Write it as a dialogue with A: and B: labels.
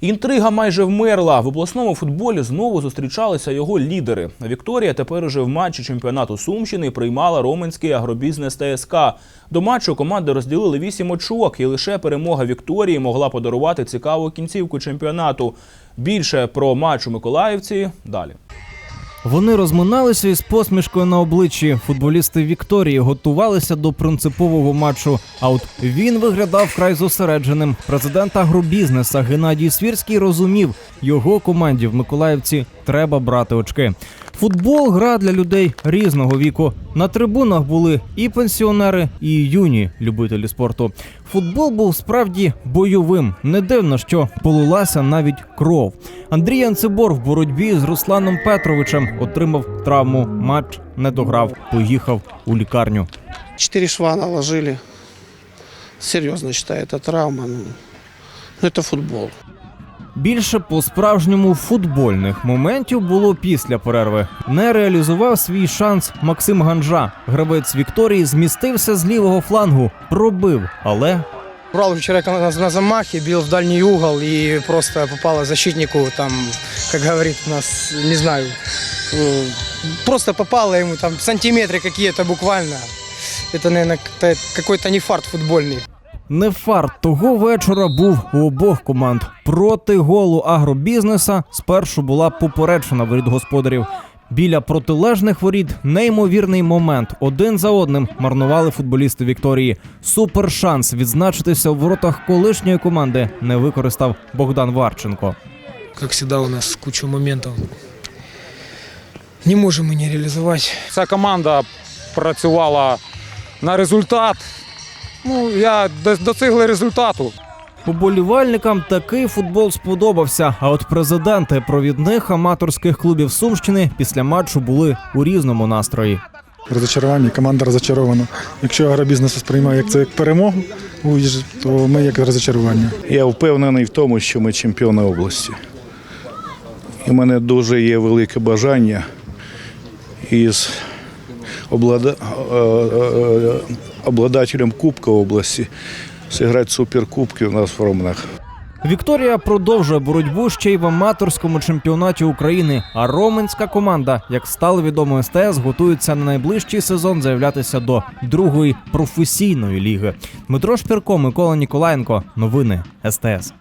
A: Інтрига майже вмерла. В обласному футболі знову зустрічалися його лідери. Вікторія тепер уже в матчі чемпіонату Сумщини приймала Роменський агробізнес ТСК. До матчу команди розділили вісім очок, і лише перемога Вікторії могла подарувати цікаву кінцівку чемпіонату. Більше про матч у Миколаївці далі.
B: Вони розминалися із посмішкою на обличчі. Футболісти Вікторії готувалися до принципового матчу. А от він виглядав край зосередженим. Президент агробізнеса Геннадій Свірський розумів, його команді в Миколаївці треба брати очки. Футбол гра для людей різного віку. На трибунах були і пенсіонери, і юні любителі спорту. Футбол був справді бойовим. Не дивно, що полилася навіть кров. Андрій Анцибор в боротьбі з Русланом Петровичем отримав травму. Матч не дограв, поїхав у лікарню.
C: Четыре шва наложили. Серьезно считаю, это травма. Ну, ну, это футбол.
B: Більше по-справжньому футбольних моментів було після перерви. Не реалізував свій шанс Максим Ганжа. Гравець Вікторії змістився з лівого флангу, пробив, але
D: Брал у человека на, на замахе, бил в дальний угол и просто попало защитнику, там, как говорит у нас, не знаю, э, просто попало ему там сантиметры какие-то буквально. Это, наверное, какой-то не фарт футбольный.
B: не фарт того вечора був у обох команд. Проти голу агробізнеса спершу була попереджена воріт господарів. Біля протилежних воріт неймовірний момент. Один за одним марнували футболісти Вікторії. Супер шанс відзначитися в воротах колишньої команди не використав Богдан Варченко.
E: как всегда у нас куча моментов. Не можем мы не реализовать.
F: Ця команда працювала на результат. Ну, я до- досягли результату.
B: Поболівальникам такий футбол сподобався. А от президенти провідних аматорських клубів Сумщини після матчу були у різному настрої.
G: Розочарування, команда розочарована. Якщо агробізнес сприймає як це як перемогу, то ми як розочарування.
H: Я впевнений в тому, що ми чемпіони області. І в мене дуже є велике бажання із облада... е, е, обладателем Кубка області зіграти суперкубки у нас в Ромнах.
B: Вікторія продовжує боротьбу ще й в аматорському чемпіонаті України. А роменська команда, як стало відомо СТС, готується на найближчий сезон заявлятися до другої професійної ліги. Дмитро Шпірко, Микола Ніколаєнко. Новини СТС.